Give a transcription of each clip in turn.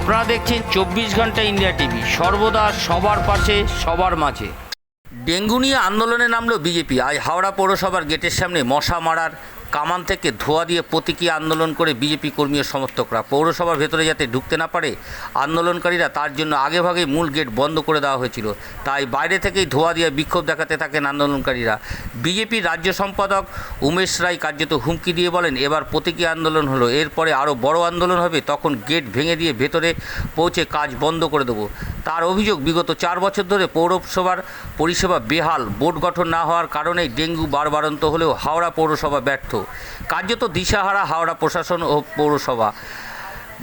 আপনারা দেখছেন চব্বিশ ঘণ্টা ইন্ডিয়া টিভি। সর্বদা সবার পাশে, সবার মাঝে। ডেঙ্গু নিয়ে আন্দোলনে নামলো বিজেপি। আজ হাওড়া পৌরসভার গেটের সামনে মশা মারার কামান থেকে ধোয়া দিয়ে প্রতীকী আন্দোলন করে বিজেপি কর্মী ও সমর্থকরা পৌরসভার ভেতরে যাতে ঢুকতে না পারে, আন্দোলনকারীরা তার জন্য আগেভাগেই মূল গেট বন্ধ করে দেওয়া হয়েছিল। তাই বাইরে থেকেই ধোয়া দিয়ে বিক্ষোভ দেখাতে থাকেন আন্দোলনকারীরা। বিজেপির রাজ্য সম্পাদক উমেশ রায় কার্যত হুমকি দিয়ে বলেন, এবার প্রতীকী আন্দোলন হলো, এরপরে আরও বড় আন্দোলন হবে, তখন গেট ভেঙে দিয়ে ভেতরে পৌঁছে কাজ বন্ধ করে দেবো। তার অভিযোগ, বিগত চার বছর ধরে পৌরসভার পরিষেবা বেহাল। বোর্ড গঠন না হওয়ার কারণেই ডেঙ্গু বারবারন্ত হলেও হাওড়া পৌরসভা ব্যর্থ। কার্যত দিশাহারা হাওড়া প্রশাসন ও পৌরসভা।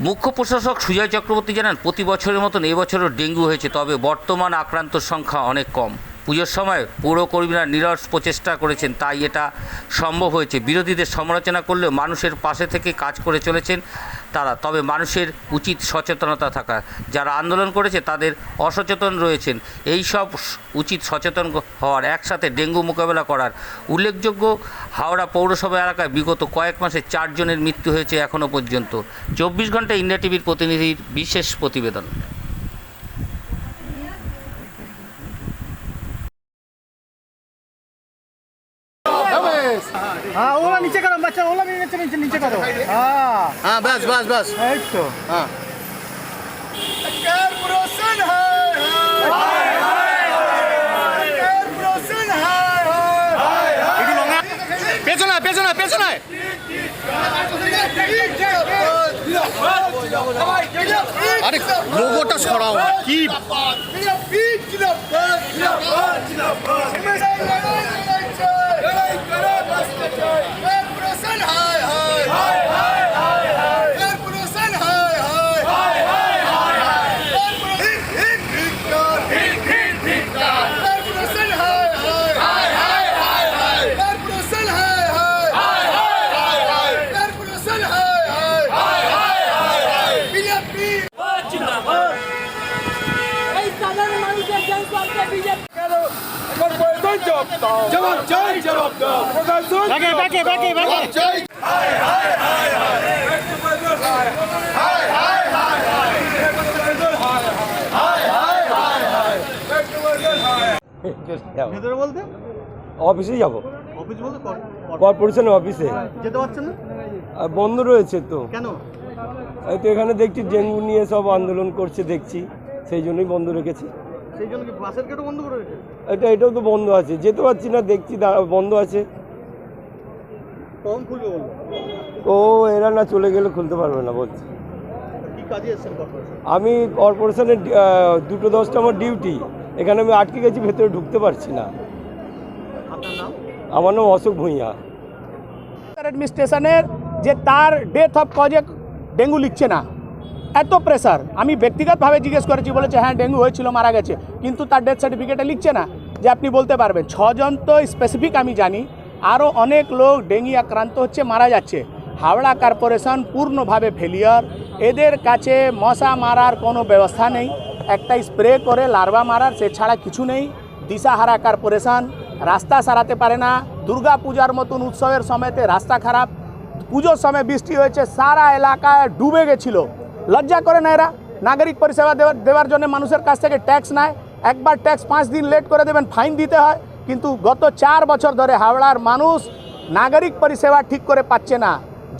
মুখ্য প্রশাসক সুজয় চক্রবর্তী জানান, প্রতি বছরের মতন এবছরও ডেঙ্গু হয়েছে, তবে বর্তমান আক্রান্তর সংখ্যা অনেক কম। পুজোর সময় পৌরকর্মীরা নিরস প্রচেষ্টা করেছেন, তাই এটা সম্ভব হয়েছে। বিরোধীদের সমালোচনা করলেও মানুষের পাশে থেকে কাজ করে চলেছেন তারা। তবে মানুষের উচিত সচেতনতা থাকা। যারা আন্দোলন করেছে, তাদের অসচেতন রয়েছেন। এই সব উচিত সচেতন হওয়ার, একসাথে ডেঙ্গু মোকাবেলা করার। উল্লেখযোগ্য, হাওড়া পৌরসভা এলাকায় বিগত কয়েক মাসে চারজনের মৃত্যু হয়েছে এখনও পর্যন্ত। চব্বিশ ঘণ্টা ইন্ডিয়া টিভির প্রতিনিধির বিশেষ প্রতিবেদন। আচ্ছা ওলা নিচে নিচে নিচে করো। হ্যাঁ। হ্যাঁ বাস বাস বাস। এই তো। হ্যাঁ। পেছনে পেছনে আরে লোগোটা সরাও কি অফিসেই কর্পোরেশনের অফিসে বন্ধ রয়েছে তো। কেন? তো এখানে দেখছি ডেঙ্গু নিয়ে সব আন্দোলন করছে দেখছি। সেই জন্যই বন্ধ রেখেছি। সেই জন্য কি বাসের গেটও বন্ধ করে রেখে এটা এটাও তো বন্ধ আছে। যেতে পারছি না দেখছি বন্ধ আছে। কখন খুলবে বলল ও এরা না চলে গেলে খুলতে পারবে না বলছে। কি কাজে এসেছেন আমি কর্পোরেশনের দুটো দশটা আমার ডিউটি। এখানে আমি আটকে গেছি ভেতরে ঢুকতে পারছি না। আমার নাম অশোক ভূঁইয়া। অ্যাডমিনিস্ট্রেশনের যে তার ডেথ অফ কজে ডেঙ্গু লিখছে না। এত প্রেসার আমি ব্যক্তিগতভাবে জিজ্ঞেস করেছি, বলেছে হ্যাঁ ডেঙ্গু হয়েছিল, মারা গেছে। কিন্তু তার ডেথ সার্টিফিকেটে লিখছে না যে আপনি বলতে পারবেন। ছজন তো স্পেসিফিক আমি জানি। আরও অনেক লোক ডেঙ্গি আক্রান্ত হচ্ছে, মারা যাচ্ছে। হাওড়া কর্পোরেশন পূর্ণভাবে ফেলিয়ার এদের কাছে মশা মারার কোনো ব্যবস্থা নেই। একটা স্প্রে করে লার্ভা মারার, সে ছাড়া কিছু নেই। দিশাহারা কর্পোরেশন রাস্তা সারাতে পারে না। দুর্গা পূজার মতন উৎসবের সময়তে রাস্তা খারাপ। পুজোর সময় বৃষ্টি হয়েছে, সারা এলাকায় ডুবে গেছিল। লজ্জা করে না এরা? নাগরিক পরিষেবা দেওয়ার দেওয়ার জন্য মানুষের কাছ থেকে ট্যাক্স নেয়। একবার ট্যাক্স পাঁচ দিন লেট করে দেবেন ফাইন দিতে হয়। কিন্তু গত চার বছর ধরে হাওড়ার মানুষ নাগরিক পরিষেবা ঠিক করে পাচ্ছে না।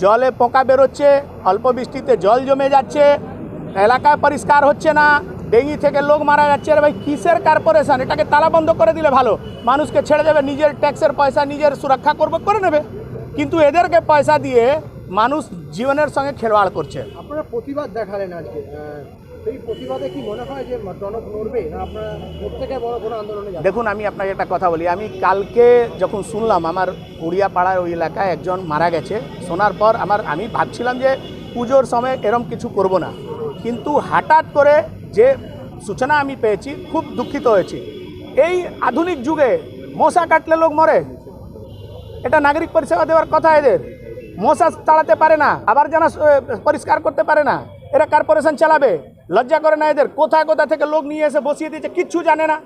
জলে পোকা বেরোচ্ছে, অল্প বৃষ্টিতে জল জমে যাচ্ছে এলাকায় পরিষ্কার হচ্ছে না, ডেঙ্গি থেকে লোক মারা যাচ্ছে। আরে ভাই, কিসের কর্পোরেশন এটাকে তালা বন্ধ করে দিলে ভালো। মানুষকে ছেড়ে দেবে, নিজের ট্যাক্সের পয়সা নিজের সুরক্ষা করবে, করে নেবে। কিন্তু এদেরকে পয়সা দিয়ে মানুষ জীবনের সঙ্গে খেলোয়াড় করছে। আপনারা প্রতিবাদ দেখালেন আজকে সেই প্রতিবাদে কি মনে হয় যে টনক নড়বে না আপনারা প্রত্যেকে বড় কোনো আন্দোলনে দেখুন আমি আপনাকে একটা কথা বলি। আমি কালকে যখন শুনলাম আমার উড়িয়া পাড়ার ওই এলাকায় একজন মারা গেছে শোনার পর আমার আমি ভাবছিলাম যে পুজোর সময় এরম কিছু করব না। কিন্তু হঠাৎ করে যে সূচনা আমি পেয়েছি খুব দুঃখিত হয়েছি। এই আধুনিক যুগে মশা কাটলে লোক মরে? এটা নাগরিক পরিষেবা দেওয়ার কথা এদের। মশা তাড়াতে পারে না, আবার জানা পরিষ্কার করতে পারে না। এরা কর্পোরেশন চালাবে। লজ্জা করে না এদের। কোথায় কোথা থেকে লোক নিয়ে এসে বসিয়ে দিয়েছে কিচ্ছু জানে না।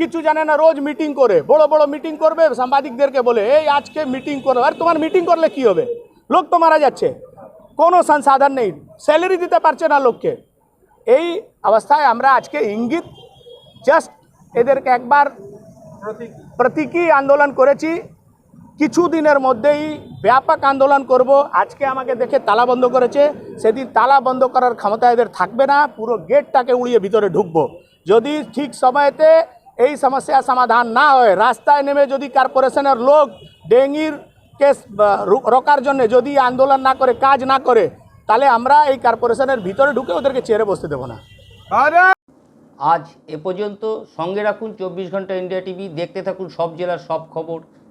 কিছু জানে না, রোজ মিটিং করে। বড় বড় মিটিং করবে, সাংবাদিকদেরকে বলে, এই আজকে মিটিং করো। আর তোমার মিটিং করলে কি হবে? লোক তো মারা যাচ্ছে। কোনো সংসাধন নেই। স্যালারি দিতে পারছে না লোককে। এই অবস্থায় আমরা আজকে ইঙ্গিত জাস্ট এদেরকে একবার প্রতীকী আন্দোলন করেছি। কিছু দিনের মধ্যেই ব্যাপক আন্দোলন করব। আজকে আমাকে দেখে তালা বন্ধ করেছে। সেদিন তালা বন্ধ করার ক্ষমতা এদের থাকবে না। পুরো গেটটাকে উড়িয়ে ভিতরে ঢুকবো। যদি ঠিক সময়তে এই সমস্যা সমাধান না হয়, রাস্তায় নেমে যদি কর্পোরেশনের লোক ডেঙ্গির কেস রোকার জন্য যদি আন্দোলন না করে, কাজ না করে, তাহলে আমরা এই কর্পোরেশনের ভিতরে ঢুকে ওদেরকে চেয়ারে বসতে দেবো না। আজ এ পর্যন্ত সঙ্গে রাখুন চব্বিশ ঘণ্টা ইন্ডিয়া টিভি। দেখতে থাকুন সব জেলার সব খবর।